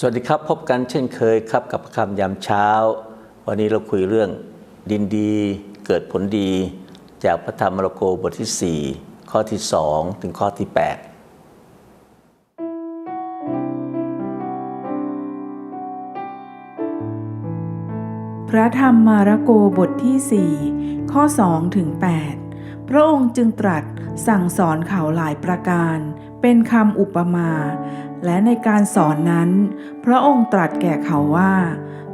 สวัสดีครับพบกันเช่นเคยครับกับคำยามเช้า วันนี้เราคุยเรื่องดินดีเกิดผลดี จากพระธรรมมาระโกบทที่ 4 ข้อที่ 2 ถึงข้อที่ 8 พระธรรมมาระโกบทที่ 4 ข้อ 2 ถึง 8 พระองค์จึงตรัสสั่งสอนเขาหลายประการ เป็นคำอุปมา และในการสอนนั้น พระองค์ตรัสแก่เขาว่า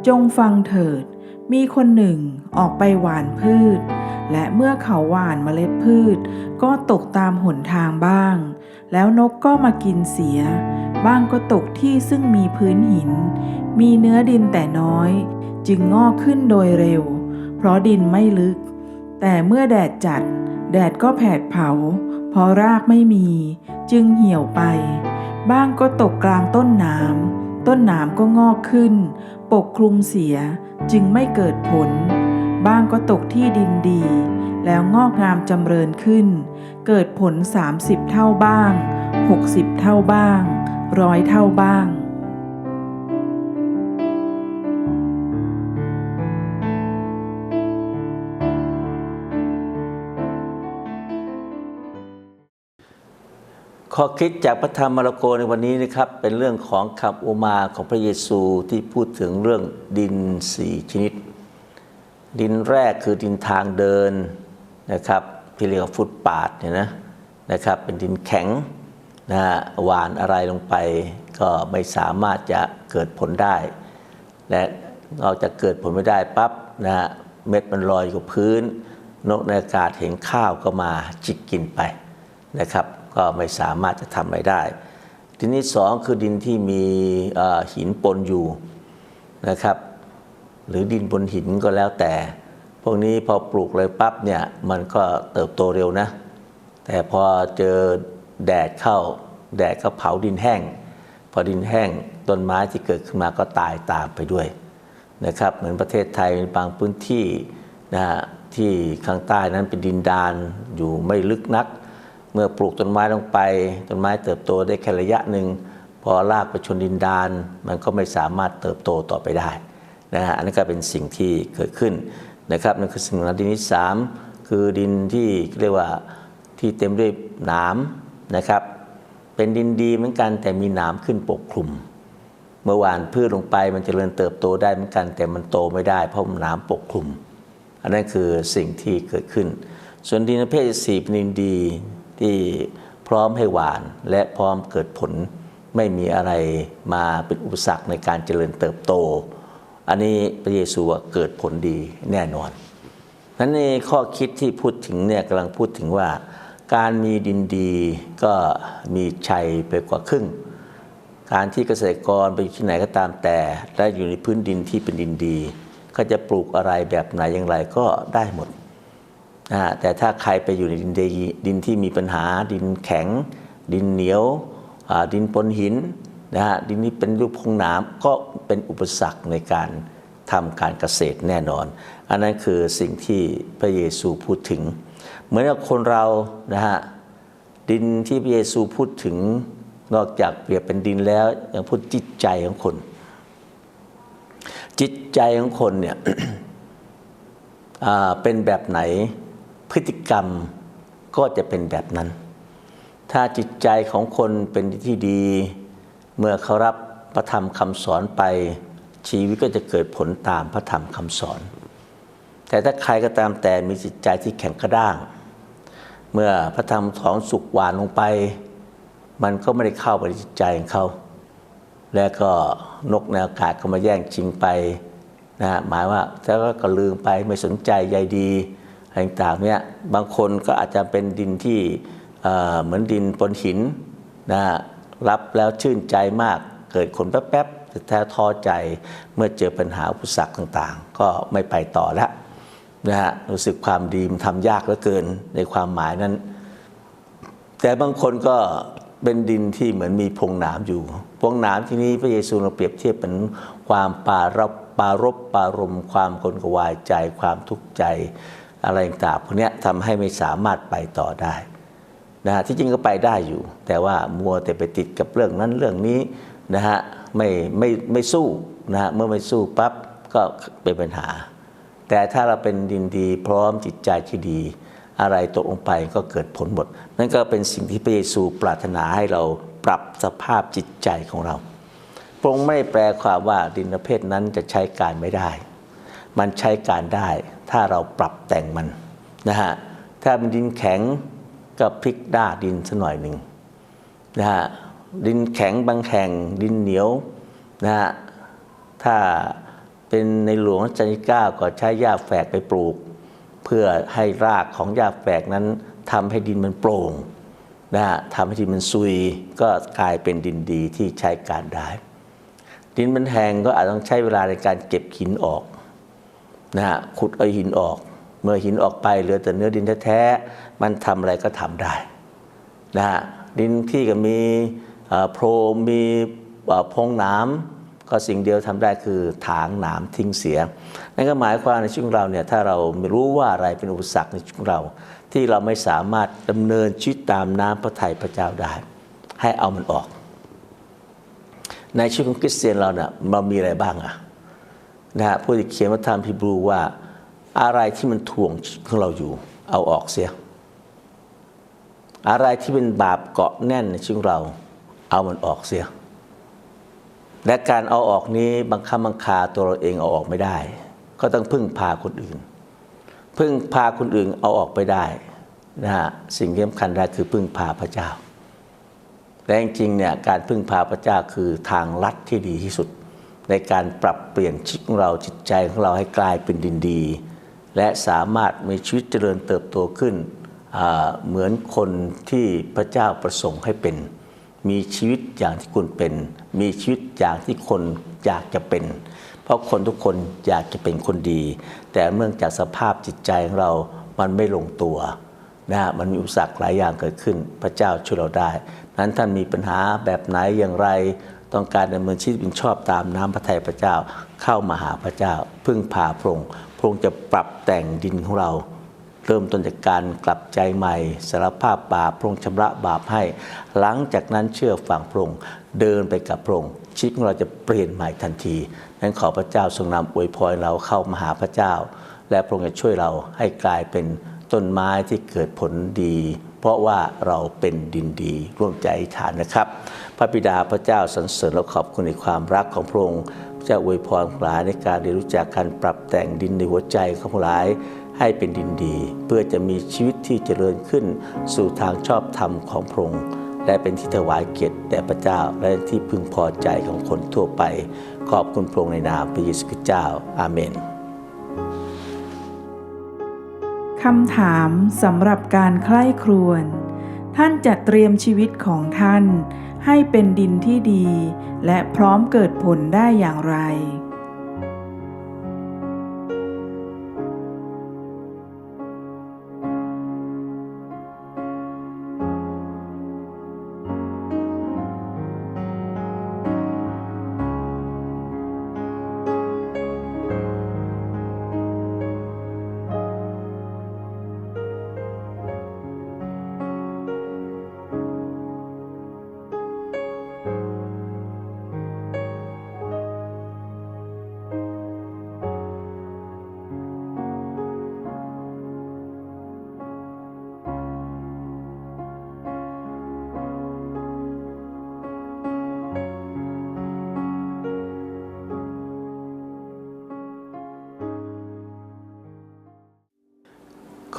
จงฟังเถิด มีคนหนึ่งออกไปหว่านพืช และเมื่อเขาหว่านเมล็ดพืช ก็ตกตามหนทางบ้าง แล้วนกก็มากินเสีย บ้างก็ตกที่ซึ่งมีพื้นหิน มีเนื้อดินแต่น้อย จึงงอกขึ้นโดยเร็ว เพราะดินไม่ลึก แต่เมื่อแดดจัด แดดก็แผดเผา เพราะรากไม่มี จึงเหี่ยวไป บ้างก็ตกกลางต้นหนามต้นหนามก็งอกขึ้น ปกคลุมเสียจึงไม่เกิดผล บ้างก็ตกที่ดินดี แล้วงอกงามจำเริญขึ้น เกิดผล 30 เท่าบ้าง 60 เท่าบ้างร้อยเท่าบ้าง ข้อคิดจากพระธรรมมาระโกในวันนี้นะครับ เป็นเรื่องของคำอุมาของพระเยซูที่พูดถึงเรื่องดินสี่ชนิด ดินแรกคือดินทางเดินนะครับที่เรียกว่าฟุตปาดเนี่ยนะนะครับ เป็นดินแข็งนะฮะหวานอะไรลงไป ก็ไม่สามารถจะเกิดผลได้ และนอกจากเกิดผลไม่ได้ปั๊บนะฮะเม็ดมันลอยอยู่กับพื้น นกในอากาศเห็นข้าวก็มาจิกกินไปนะครับ ก็ไม่สามารถจะทำอะไรได้ ทีนี้สองคือดินที่มีหินปนอยู่นะครับ หรือดินบนหินก็แล้วแต่ พวกนี้พอปลูกเลยปั๊บเนี่ยมันก็เติบโตเร็วนะ แต่พอเจอแดดเข้า แดดก็เผาดินแห้ง พอดินแห้งต้นไม้ที่เกิดขึ้นมาก็ตายตามไปด้วยนะครับเหมือนประเทศไทยบางพื้นที่นะฮะที่ข้างใต้นั้นเป็นดินดานอยู่ไม่ลึกนัก เมื่อปลูกต้นไม้ลงไป ต้นไม้เติบโตได้แค่ระยะหนึ่ง พอรากไปชนดินดาน มันก็ไม่สามารถเติบโตต่อไปได้นะฮะอันนี้ก็เป็นสิ่งที่เกิดขึ้นนะครับนั่นคือสิ่งนั้นดินที่สามคือดินที่เรียกว่าที่เต็มด้วยหนามนะครับเป็นดินดีเหมือนกันแต่มีหนามขึ้นปกคลุม เมื่อวานพืชลงไปมันจเจริญเติบโตได้เหมือนกัน แต่มันโตไม่ได้ เพราะหนามปกคลุม อันนั้นคือสิ่งที่เกิดขึ้น ส่วนดินประเภทสี่เป็นดินดี ที่พร้อมให้หวานและพร้อมเกิดผลไม่มีอะไรมาเป็นอุปสรรคในการเจริญเติบโต อันนี้พระเยซูเกิดผลดีแน่นอนนั้นในข้อคิดที่พูดถึงเนี่ยกำลังพูดถึงว่า การมีดินดีก็มีชัยไปกว่าครึ่ง การที่เกษตรกรไปอยู่ที่ไหนก็ตามแต่ได้อยู่ในพื้นดินที่เป็นดินดี ก็จะปลูกอะไรแบบไหนอย่างไรก็ได้หมด แต่ถ้าใครไปอยู่ในดินดีดินที่มีปัญหาดินแข็ง ดินเหนียวดินปนหินนะฮะดินนี้เป็นรูปพงน้ำก็เป็นอุปสรรคในการทำการเกษตรแน่นอน อันนั้นคือสิ่งที่พระเยซูพูดถึง เหมือนกับคนเรานะฮะดินที่พระเยซูพูดถึงนอกจากเปรียบเป็นดินแล้วยังพูดจิตใจของคน จิตใจของคนเนี่ยเป็นแบบไหน พฤติกรรมก็จะเป็นแบบนั้น ถ้าจิตใจของคนเป็นที่ดี เมื่อเขารับพระธรรมคำสอนไป ชีวิตก็จะเกิดผลตามพระธรรมคำสอน แต่ถ้าใครก็ตามแต่มีจิตใจที่แข็งกระด้าง เมื่อพระธรรมสอนสุกหวานลงไป มันก็ไม่ได้เข้าไปในจิตใจของเขา แล้วก็นกในอากาศก็มาแย่งชิงไปนะฮะหมายว่าแล้วก็ลืมไปไม่สนใจใยดี อะไรต่างๆเนี่ยบางคนก็อาจจะเป็นดินที่เหมือนดินปนหินนะรับแล้วชื่นใจมากเกิดคนแป๊บๆแต่แท้ท้อใจเมื่อเจอปัญหาอุปสรรคต่างๆ ก็ไม่ไปต่อแล้วนะฮะรู้สึกความดีมันทำยากเหลือเกินในความหมายนั้น แต่บางคนก็เป็นดินที่เหมือนมีพงหนามอยู่พงหนามที่นี้พระเยซูเราเปรียบเทียบเป็นความปารบปารบปารมความกลกวายใจความทุกข์ใจ อะไรต่างพวกนี้ทำให้ไม่สามารถไปต่อได้นะฮะที่จริงก็ไปได้อยู่ แต่ว่ามัวแต่ไปติดกับเรื่องนั้นเรื่องนี้นะฮะไม่ไม่ไม่สู้นะฮะเมื่อไม่สู้ปั๊บก็เป็นปัญหา แต่ถ้าเราเป็นดินดีพร้อมจิตใจที่ดี อะไรตกลงไปก็เกิดผลหมด นั่นก็เป็นสิ่งที่พระเยซูปรารถนาให้เราปรับสภาพจิตใจของเราพระองค์ไม่ได้แปลความว่าดินประเภทนั้นจะใช้การไม่ได้ มันใช้การได้ ถ้าเราปรับแต่งมันนะฮะถ้าเป็นดินแข็งก็พลิกด้าดินสักหน่อยหนึ่งนะฮะดินแข็งบางแห่งดินเหนียวนะฮะถ้าเป็นในหลวงรัชกาลที่9ก็ใช้หญ้าแฝกไปปลูก เพื่อให้รากของหญ้าแฝกนั้นทำให้ดินมันโปร่งนะฮะทำให้ดินมันซุยก็กลายเป็นดินดีที่ใช้การได้ ดินมันแห้งก็อาจต้องใช้เวลาในการเก็บหินออก นะฮะขุดเอาหินออก เมื่อหินออกไปเหลือแต่เนื้อดินแท้ๆมันทำอะไรก็ทำได้นะฮะดินที่ก็มีโพรมีพงนามก็สิ่งเดียวทำได้คือถางหนามทิ้งเสีย นั่นก็หมายความในชีวิตของเราเนี่ยถ้าเราไม่รู้ว่าอะไรเป็นอุปสรรคในชีวิตของเรา ที่เราไม่สามารถดำเนินชีวิตตามน้ำพระทัยพระเจ้าได้ ให้เอามันออก ในชีวิตของคริสเตียนเราเนี่ยเรามีอะไรบ้างอะ นะฮะผู้ที่เขียนวัฒนธรรมฮีบรูว่า อะไรที่มันถ่วงชีวิตของเราอยู่ เอาออกเสีย อะไรที่เป็นบาปเกาะแน่นในชีวิตเรา เอามันออกเสีย และการเอาออกนี้บางคำบังคาตัวเราเองเอาออกไม่ได้ ก็ต้องพึ่งพาคนอื่น พึ่งพาคนอื่นเอาออกไปได้นะฮะสิ่งที่สำคัญได้คือพึ่งพาพระเจ้าแต่จริงๆเนี่ยการพึ่งพาพระเจ้าคือทางลัดที่ดีที่สุด ในการปรับเปลี่ยนชีวิตของเราจิตใจของเราให้กลายเป็นดินดี และสามารถมีชีวิตเจริญเติบโตขึ้น เหมือนคนที่พระเจ้าประสงค์ให้เป็น มีชีวิตอย่างที่คุณเป็น มีชีวิตอย่างที่คนอยากจะเป็น เพราะคนทุกคนอยากจะเป็นคนดี แต่เนื่องจากสภาพจิตใจของเรา มันไม่ลงตัวนะมันมีอุปสรรคหลายอย่างเกิดขึ้น พระเจ้าช่วยเราได้นั้นท่านมีปัญหาแบบไหนอย่างไร ต้องการดำเนินชีวิตเป็นชอบตามน้ำพระทัยพระเจ้า เข้ามาหาพระเจ้า พึ่งพาพระองค์พระองค์จะปรับแต่งดินของเรา เริ่มต้นจากการกลับใจใหม่สารภาพบาปพระองค์ชำระบาปให้ หลังจากนั้นเชื่อฟังพระองค์เดินไปกับพระองค์ชีวิตของเราจะเปลี่ยนใหม่ทันทีนั้นขอพระเจ้าทรงนำอวยพรเราเข้ามาหาพระเจ้า และพระองค์จะช่วยเราให้กลายเป็นต้นไม้ที่เกิดผลดี เพราะว่าเราเป็นดินดีร่วมใจฐานนะครับ พระบิดาพระเจ้าสรรเสริญและขอบคุณในความรักของพระองค์เจ้าอวยพรหลายในการเรียนรู้จักการปรับแต่งดินในหัวใจของหลายให้เป็นดินดี เพื่อจะมีชีวิตที่เจริญขึ้นสู่ทางชอบธรรมของพระองค์และเป็นที่ถวายเกียรติแด่พระเจ้าและที่พึงพอใจของคนทั่วไป ขอบคุณพระองค์ในนามพระเยซูคริสต์เจ้าอาเมน คำถามสำหรับการใคร่ครวญ ท่านจะเตรียมชีวิตของท่าน ให้เป็นดินที่ดี และพร้อมเกิดผลได้อย่างไร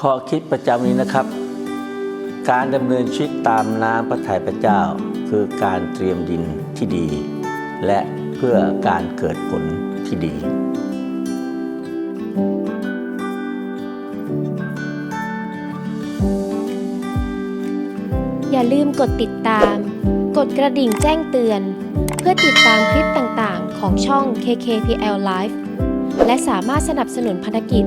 ข้อคิดประจำนี้นะครับ การดำเนินชีวิตตามน้ำพระทัยพระเจ้า คือการเตรียมดินที่ดี และเพื่อการเกิดผลที่ดี อย่าลืมกดติดตาม กดกระดิ่งแจ้งเตือน เพื่อติดตามคลิปต่างๆ ของช่อง KKPL Live และสามารถสนับสนุนพันธกิจ